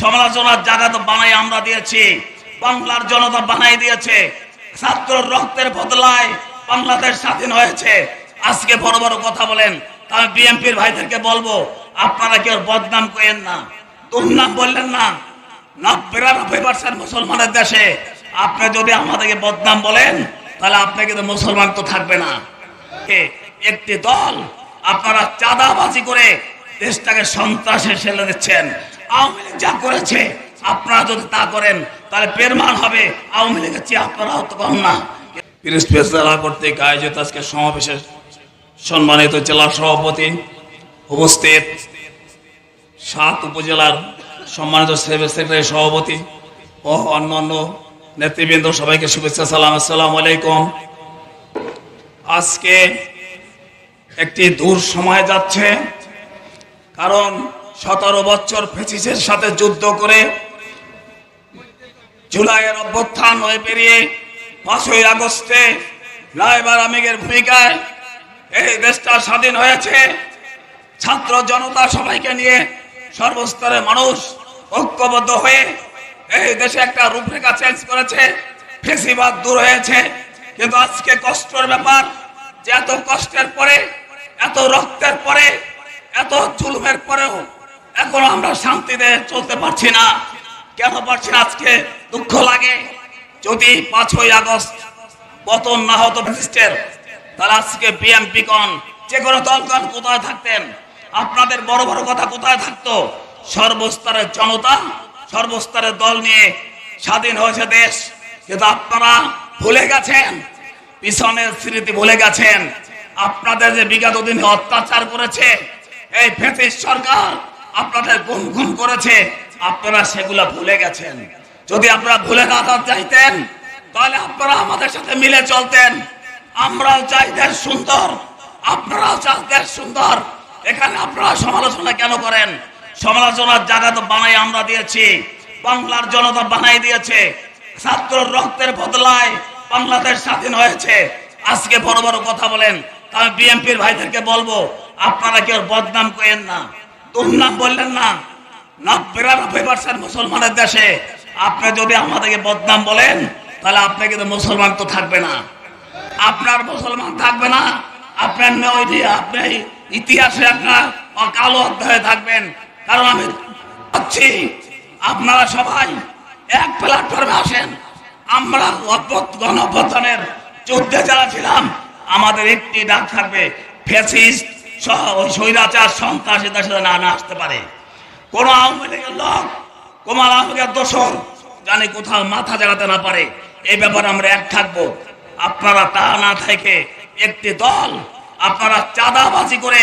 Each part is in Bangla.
সমালোচনার জায়গা তো বানাই আমরা দিয়েছি, বাংলার জনতা বানাই দিয়েছে ছাত্র রক্তের বদলায় বাংলাদেশ স্বাধীন হয়েছে। আজকে বড় বড় কথা বলেন আমি বিএনপির ভাইদেরকে বলব, আপনারা কেউ বদনাম করেন না? দুর্নাম বললেন না? না বিরানব্বই পার্সেন্ট মুসলমানের দেশে। আপনি যদি আমাদেরকে বদনাম বলেন, তাহলে আপনি কিন্তু মুসলমান তো থাকবে না। একটি দল, আপনারা চাঁদাবাজি করে দেশটাকে সন্ত্রাসে ঠেলে দিচ্ছেন। আওয়ামী লীগ যা করেছে, আপনারা যদি তা করেন, তাহলে পেরমান হবে। আওয়ামী লীগের চেয়ে আপনারাও তো কম না। পিরিসপেস জেলা কর্তৃক আয়োজিত আজকে সমাবেশে সম্মানিত জেলা সভাপতি উপস্থিত সাত উপজেলার সম্মানিত সেক্রেটারি সভাপতি ও অন্যান্য নেতৃবৃন্দ, সবাইকে শুভেচ্ছা, সালাম। আসসালাম আলাইকুম। আজকে একটি দূর সময় যাচ্ছে, কারণ সতেরো বছর ফেসিসের সাথে যুদ্ধ করে জুলাইয়ের অভ্যুত্থান হয়ে পেরিয়ে পাঁচই আগস্টে রায়বার আমিগের ভূমিকায় এই দেশটা স্বাধীন হয়েছে। ছাত্র জনতা সবাইকে নিয়ে সর্বস্তরের মানুষ ঐক্যবদ্ধ হয়ে এই দেশে একটা রূপরেখা চেঞ্জ করেছে, ফেসিবাদ দূর হয়েছে। কিন্তু আজকে কষ্টের ব্যাপার যে এত কষ্টের পরে, এত রক্তের পরে, এত জুলুমের পরেও এখনও আমরা শান্তিতে চলতে পারছি না। কেন পারছি না? আজকে দুঃখ লাগে। যদি পাঁচই আগস্ট পতন না হতো ব্রিটিশের তাহলে আজকে বিএনপি কন যে কোনো দল দলগণ কোথায় থাকতেন? আপনাদের বড় বড় কথা কোথায় থাকতো? সর্বস্তরের জনতা, সর্বস্তরের দল নিয়ে স্বাধীন হয়েছে দেশ। কিন্তু আপনারা ভুলে গেছেন, পিছনের স্মৃতি ভুলে গেছেন। আপনাদের যে বিগত দিনে অত্যাচার করেছে, এই ফেসিস সরকার আপনাদের গুম গুম করেছে, আপনারা সেগুলা ভুলে গেছেন। যদি আপনারা ভুলে না চাইতেন, তাহলে আপনারা আমাদের সাথে মিলে চলতেন। আমরাও চাই সুন্দর, আপনারাও দেশ সুন্দর। এখানে আপনারা সমালোচনা কেন করেন? সমালোচনার জায়গা তো বানাই আমরা দিয়েছি, বাংলার জনতা বানাই দিয়েছে। ছাত্র রক্তের বদলায় বাংলাদেশ স্বাধীন হয়েছে। আজকে বড় বড় কথা বলেন আমি বিএনপির ভাইদেরকে বলব, আপনারা কেউ বদনাম করেন না। দুর্নাম বললেন না। না পার্সেন্ট মুসলমানের দেশে। আপনি যদি আমাদেরকে বদনাম বলেন, তাহলে আপনি কিন্তু মুসলমান তো থাকবে না। আপনার মুসলমান থাকবে না। আপনার নয় দিয়ে আপনি ইতিহাসে আপনার কালো অধ্যায়ে থাকবেন। কারণ আমি পাচ্ছি আপনারা সবাই এক প্ল্যাটফর্মে আসেন। আমরা গণ অভ্যুত্থানের যুদ্ধে যারা ছিলাম, আমাদের একটি ডাক থাকবে, ফেসিস্ট ওই স্বৈরাচার সন্ত্রাসী দেশে না না আসতে পারে। কোন আওয়ামী লীগের লোক কোমাল আওয়ামী লীগের দোষর জানি কোথাও মাথা জাগাতে না পারে। এই ব্যাপারে আমরা এক থাকব। আপনারা তা না থেকে একটি দল আপনারা চাঁদাবাজি করে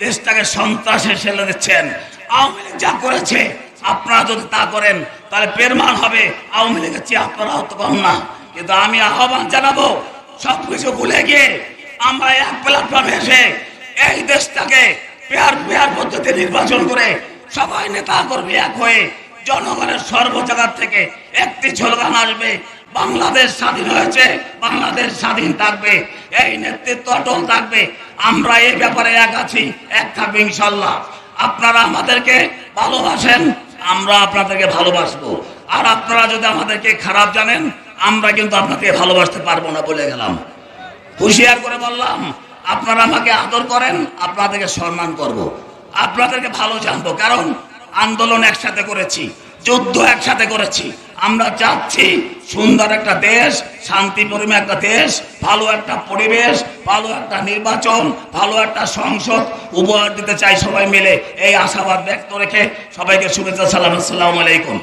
দেশটাকে সন্ত্রাসে ঠেলে দিচ্ছেন। আওয়ামী লীগ যা করেছে, আপনারা যদি তা করেন, তাহলে পেরমান হবে। আওয়ামী লীগের চেয়ে আপনারাও তো কম না। কিন্তু আমি আহ্বান জানাব, সবকিছু ভুলে গিয়ে আমরা এক প্ল্যাটফর্মে এসে এই দেশটাকে পেয়ার পেয়ার পদ্ধতি নির্বাচন করে সবাই নেতা করবে এক হয়ে জনগণের সর্বজায়গার থেকে একটি স্লোগান আসবে। বাংলাদেশ স্বাধীন হয়েছে, বাংলাদেশ স্বাধীন থাকবে, এই নেতৃত্ব অটল থাকবে। আমরা এই ব্যাপারে এক আছি, এক থাকবে ইনশাল্লাহ আপনারা আমাদেরকে ভালোবাসেন, আমরা আপনাদেরকে ভালোবাসবো। আর আপনারা যদি আমাদেরকে খারাপ জানেন, আমরা কিন্তু আপনাকে ভালোবাসতে পারব না বলে গেলাম। হুঁশিয়ার করে বললাম আপনারা আমাকে আদর করেন, আপনাদেরকে সম্মান করব। আপনাদেরকে ভালো জানব, কারণ আন্দোলন একসাথে করেছি, যুদ্ধ একসাথে করেছি। আমরা চাচ্ছি সুন্দর একটা দেশ, শান্তিপূর্ণ একটা দেশ, ভালো একটা পরিবেশ, ভালো একটা নির্বাচন, ভালো একটা সংসদ। উপহার দিতে চাই সবাই মিলে। এই আশাবাদ ব্যক্ত রেখে সবাইকে শুভেচ্ছা, সালাম, আসসালামু আলাইকুম।